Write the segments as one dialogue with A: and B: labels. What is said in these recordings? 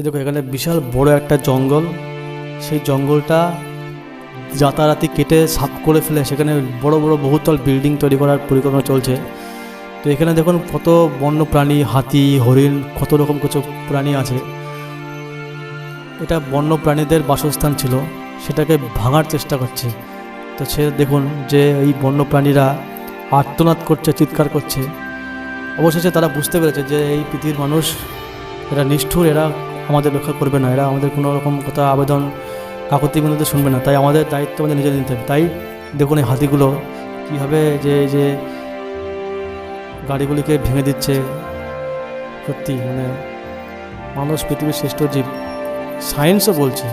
A: এই দেখো, এখানে বিশাল বড় একটা জঙ্গল। সেই জঙ্গলটা যাতায়াতি কেটে সাফ করে ফেলে, সেখানে বড় বড় বহুতল বিল্ডিং তৈরি করার পরিকল্পনা চলছে। তো এখানে দেখুন কত বন্য প্রাণী হাতি, হরিণ, কত রকম কিছু প্রাণী আছে। এটা বন্য প্রাণীদের বাসস্থান ছিল, সেটাকে ভাঙার চেষ্টা করছে। তো সে দেখুন যে এই বন্য প্রাণীরা আর্তনাদ করছে, চিৎকার করছে। অবশেষে তারা বুঝতে পেরেছে যে এই পৃথিবীর মানুষ, এরা নিষ্ঠুর, এরা আমাদের রক্ষা করবে না। এরা আমাদের কোনো রকম কথা, আবেদন কাকতি বিনোদে শুনবে না। তাই আমাদের দায়িত্ব আমাদের নিজেদের নিতে হবে। তাই দেখুন এই হাতিগুলো কীভাবে যে যে গাড়িগুলিকে ভেঙে দিচ্ছে। সত্যি মানে মানুষ পৃথিবীর শ্রেষ্ঠ জীব। সায়েন্সও বলছে,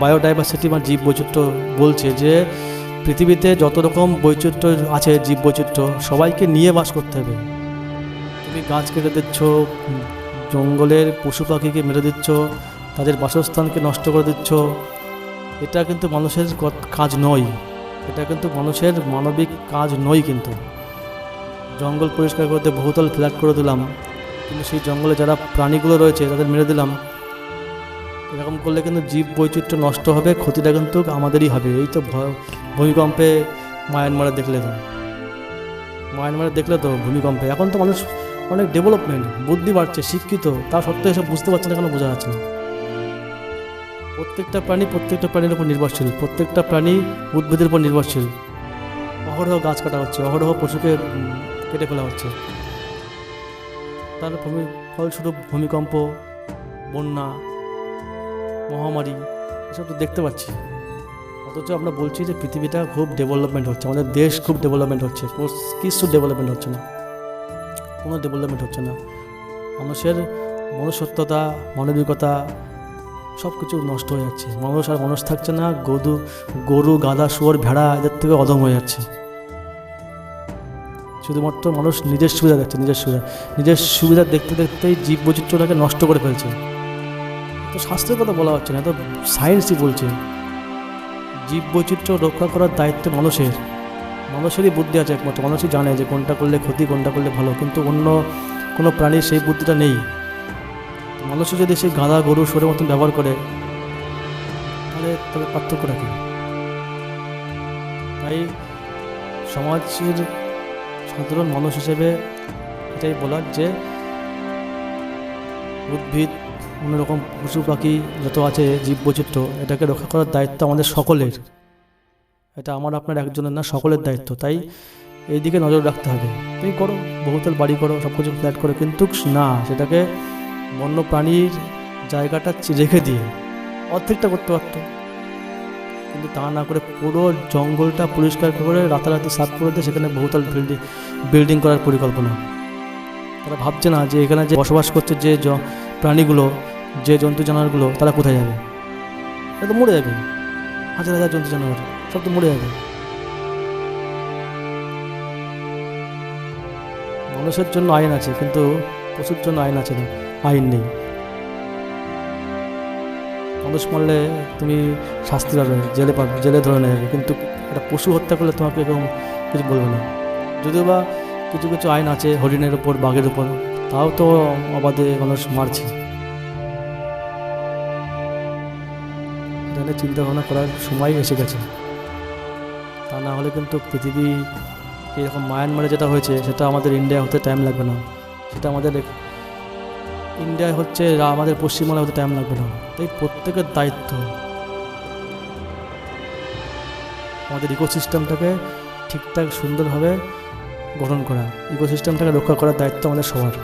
A: বায়োডাইভার্সিটি বা জীব বৈচিত্র্য বলছে যে, পৃথিবীতে যত রকম বৈচিত্র্য আছে জীব বৈচিত্র্য সবাইকে নিয়ে বাস করতে হবে। তুমি গাছ কেটে দিচ্ছ জঙ্গলের পশু পাখিকে মেরে দিচ্ছ, তাদের বাসস্থানকে নষ্ট করে দিচ্ছ। এটা কিন্তু মানুষের কাজ নয়। এটা কিন্তু মানুষের মানবিক কাজ নয় কিন্তু। জঙ্গল পরিষ্কার করতে বহুতল ফ্ল্যাট করে দিলাম। কিন্তু সেই জঙ্গলে যারা প্রাণীগুলো রয়েছে, তাদের মেরে দিলাম। এরকম করলে কিন্তু জীব বৈচিত্র্য নষ্ট হবে, ক্ষতিটা কিন্তু আমাদেরই হবে। এই তো ভূমিকম্পে মায়ানমারে দেখলে তো। মায়ানমারে দেখলে তো ভূমিকম্পে। এখন তো মানুষ অনেক ডেভেলপমেন্ট বুদ্ধি বাড়ছে, শিক্ষিত, তা সত্ত্বেও এসব বুঝতে পারছে না কেন বোঝা যাচ্ছে না। প্রত্যেকটা প্রাণী প্রত্যেকটা প্রাণীর উপর নির্ভরশীল, প্রত্যেকটা প্রাণী উদ্ভিদের উপর নির্ভরশীল। অহরহ গাছ কাটা হচ্ছে, অহরহ পশুকে কেটে ফেলা হচ্ছে। তার ভূমি, ফলস্বরূপ ভূমিকম্প, বন্যা, মহামারী, এসব তো দেখতে পাচ্ছি। অথচ আমরা বলছি যে পৃথিবীটা খুব ডেভেলপমেন্ট হচ্ছে, আমাদের দেশ খুব ডেভেলপমেন্ট হচ্ছে কিছু ডেভেলপমেন্ট হচ্ছে না। কোনো ডেভেলপমেন্ট হচ্ছে না। মানুষের মনুষ্যত্বতা, মানবিকতা সব কিছু নষ্ট হয়ে যাচ্ছে। মানুষ আর মানুষ থাকছে না, গরু গরু, গাধা, শুয়োর, ভেড়া, এদের থেকে অদম হয়ে যাচ্ছে। শুধুমাত্র মানুষ নিজের সুবিধা দেখছে, নিজের সুবিধা। নিজের সুবিধা দেখতে দেখতেই জীব বৈচিত্র্যটাকে নষ্ট করে ফেলছে। তো স্বাস্থ্যের কথা বলা হচ্ছে না তো সায়েন্সই বলছে। জীব বৈচিত্র্য রক্ষা করার দায়িত্ব মানুষের। মানুষেরই বুদ্ধি আছে একমাত্র। মানুষই জানে যে কোনটা করলে ক্ষতি, কোনটা করলে ভালো, কিন্তু অন্য কোনো প্রাণীর সেই বুদ্ধিটা নেই। মানুষও যদি সেই গাঁদা গরু সরের মতন ব্যবহার করে, তাহলে তবে পার্থক্যটা কী? তাই সমাজের সাধারণ মানুষ হিসেবে এটাই বলার যে উদ্ভিদ, অন্যরকম পশু পাখি যত আছে জীব বৈচিত্র্য এটাকে রক্ষা করার দায়িত্ব আমাদের সকলের। এটা আমার, আপনার একজনের না, সকলের দায়িত্ব, তাই এই দিকে নজর রাখতে হবে। তুমি করো, বহুতল বাড়ি করো সব কিছু ফ্ল্যাট করো, কিন্তু না, সেটাকে বন্য প্রাণীর জায়গাটা রেখে দিয়ে অর্ধেকটা করতে পারতো। কিন্তু তা না করে পুরো জঙ্গলটা পরিষ্কার করে রাতারাতি সাফ করে দিয়ে সেখানে বহুতল বিল্ডিং বিল্ডিং করার পরিকল্পনা। তারা ভাবছে না যে এখানে যে বসবাস করছে যে প্রাণীগুলো, যে জন্তু জানোয়ারগুলো, তারা কোথায় যাবে? তারা তো মরে যাবে। হাজার হাজার জন্তু জানোয়ার। তো মরে যাবে। মানুষের জন্য আইন আছে, কিন্তু পশুর জন্য আইন আছে না। আইন নেই। মানুষ মরলে তুমি শাস্তি পাবে, জেলে পাবে, জেলে ধরে যাবে কিন্তু একটা পশু হত্যা করলে তোমাকে এরকম কিছু বলবে না। যদিও বা কিছু কিছু আইন আছে, হরিণের উপর, বাঘের উপর, তাও তো অবাধে মানুষ মারছে। চিন্তা ভাবনা করার সময় এসে গেছে। তা না হলে কিন্তু পৃথিবী এরকম মায়ানমারে যেটা হয়েছে, সেটা আমাদের ইন্ডিয়া হতে টাইম লাগবে না। সেটা আমাদের ইন্ডিয়া হচ্ছে আমাদের পশ্চিমবাংলা হতে টাইম লাগবে না। তাই প্রত্যেকের দায়িত্ব আমাদের ইকোসিস্টেমটাকে ঠিকঠাক সুন্দরভাবে গঠন করা। ইকোসিস্টেমটাকে রক্ষা করার দায়িত্ব আমাদের সবার।